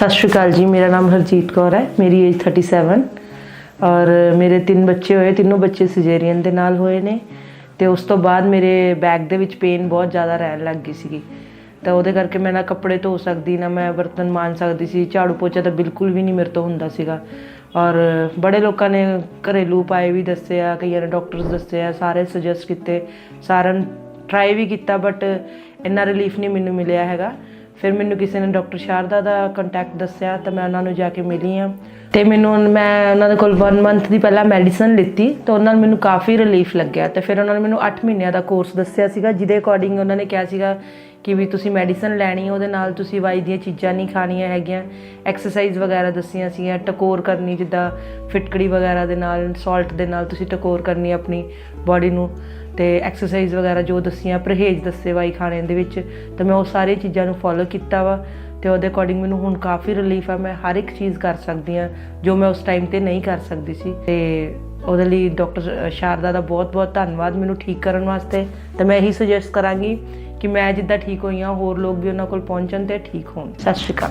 ਸਤਿ ਸ਼੍ਰੀ ਅਕਾਲ ਜੀ, ਮੇਰਾ ਨਾਮ ਹਰਜੀਤ ਕੌਰ ਹੈ, ਮੇਰੀ ਏਜ 37 ਔਰ ਮੇਰੇ ਤਿੰਨ ਬੱਚੇ ਹੋਏ, ਤਿੰਨੋਂ ਬੱਚੇ ਸਿਜੇਰੀਅਨ ਦੇ ਨਾਲ ਹੋਏ ਨੇ ਤੇ ਉਸ ਤੋਂ ਬਾਅਦ ਮੇਰੇ ਬੈਕ ਦੇ ਵਿੱਚ ਪੇਨ ਬਹੁਤ ਜ਼ਿਆਦਾ ਰਹਿਣ ਲੱਗ ਗਈ ਸੀਗੀ। ਤਾਂ ਉਹਦੇ ਕਰਕੇ ਮੈਂ ਨਾ ਕੱਪੜੇ ਧੋ ਸਕਦੀ, ਨਾ ਮੈਂ ਬਰਤਨ ਮਾਂਜ ਸਕਦੀ ਸੀ, ਝਾੜੂ ਪੋਚਾ ਤਾਂ ਬਿਲਕੁਲ ਵੀ ਨਹੀਂ ਮੇਰੇ ਤੋਂ ਹੁੰਦਾ ਸੀਗਾ। ਔਰ ਬੜੇ ਲੋਕਾਂ ਨੇ ਘਰੇਲੂ ਉਪਾਅ ਵੀ ਦੱਸੇ ਆ, ਕਈਆਂ ਨੇ ਡਾਕਟਰਸ ਦੱਸੇ ਆ, ਸਾਰੇ ਸੁਜੈਸਟ ਕੀਤੇ, ਸਾਰਿਆਂ ਨੇ ਟਰਾਈ ਵੀ ਕੀਤਾ ਬਟ ਇੰਨਾ ਰਿਲੀਫ ਨਹੀਂ ਮੈਨੂੰ ਮਿਲਿਆ ਹੈਗਾ। ਫਿਰ ਮੈਨੂੰ ਕਿਸੇ ਨੇ ਡਾਕਟਰ ਸ਼ਾਰਦਾ ਦਾ ਕੰਟੈਕਟ ਦੱਸਿਆ ਤਾਂ ਮੈਂ ਉਹਨਾਂ ਨੂੰ ਜਾ ਕੇ ਮਿਲੀ ਆ ਤੇ ਮੈਨੂੰ ਮੈਂ ਉਹਨਾਂ ਦੇ ਕੋਲ 1 ਮੰਥ ਦੀ ਪਹਿਲਾਂ ਮੈਡੀਸਨ ਲਿੱਤੀ ਤਾਂ ਉਹਨਾਂ ਨੂੰ ਮੈਨੂੰ ਕਾਫੀ ਰਿਲੀਫ ਲੱਗਿਆ। ਤੇ ਫਿਰ ਉਹਨਾਂ ਨੇ ਮੈਨੂੰ 8 ਮਹੀਨਿਆਂ ਦਾ ਕੋਰਸ ਦੱਸਿਆ ਸੀਗਾ, ਜਿਹਦੇ ਅਕੋਰਡਿੰਗ ਉਹਨਾਂ ਨੇ ਕਿਹਾ ਸੀਗਾ ਕਿ ਵੀ ਤੁਸੀਂ ਮੈਡੀਸਨ ਲੈਣੀ ਉਹਦੇ ਨਾਲ ਤੁਸੀਂ ਵਾਈ ਦੀਆਂ ਚੀਜ਼ਾਂ ਨਹੀਂ ਖਾਣੀਆਂ ਹੈਗੀਆਂ। ਐਕਸਰਸਾਈਜ਼ ਵਗੈਰਾ ਦੱਸੀਆਂ ਸੀਗੀਆਂ, ਟਕੋਰ ਕਰਨੀ ਜਿੱਦਾਂ ਫਿਟਕੜੀ ਵਗੈਰਾ ਦੇ ਨਾਲ ਸਾਲਟ ਦੇ ਨਾਲ ਤੁਸੀਂ ਟਕੋਰ ਕਰਨੀ ਆਪਣੀ ਬਾਡੀ ਨੂੰ। ਤੇ ਐਕਸਰਸਾਈਜ਼ ਵਗੈਰਾ ਜੋ ਦੱਸੀਆਂ, ਪਰਹੇਜ਼ ਦੱਸੇ ਵਾਈ ਖਾਣੇ ਦੇ ਵਿੱਚ, ਤਾਂ ਮੈਂ ਉਹ ਸਾਰੇ ਚੀਜ਼ਾਂ ਨੂੰ ਫੋਲੋ ਕੀਤਾ ਵਾ ਤੇ ਉਹਦੇ ਅਕੋਰਡਿੰਗ ਮੈਨੂੰ ਹੁਣ ਕਾਫੀ ਰਿਲੀਫ ਆ, ਮੈਂ ਹਰ ਇੱਕ ਚੀਜ਼ ਕਰ ਸਕਦੀ ਆ ਜੋ ਮੈਂ ਉਸ ਟਾਈਮ ਤੇ ਨਹੀਂ ਕਰ ਸਕਦੀ ਸੀ। ਤੇ ਉਹਦੇ ਲਈ ਡਾਕਟਰ ਸ਼ਾਰਦਾ ਦਾ ਬਹੁਤ-ਬਹੁਤ ਧੰਨਵਾਦ ਮੈਨੂੰ ਠੀਕ ਕਰਨ ਵਾਸਤੇ। ਤੇ ਮੈਂ ਇਹੀ ਸੁਜੈਸਟ ਕਰਾਂਗੀ ਕਿ ਮੈਂ ਜਿੱਦਾਂ ਠੀਕ ਹੋਈ ਹਾਂ ਹੋਰ ਲੋਕ ਵੀ ਉਹਨਾਂ ਕੋਲ ਪਹੁੰਚਣ ਤੇ ਠੀਕ ਹੋਣ। ਸਤਿ ਸ਼੍ਰੀ ਅਕਾਲ।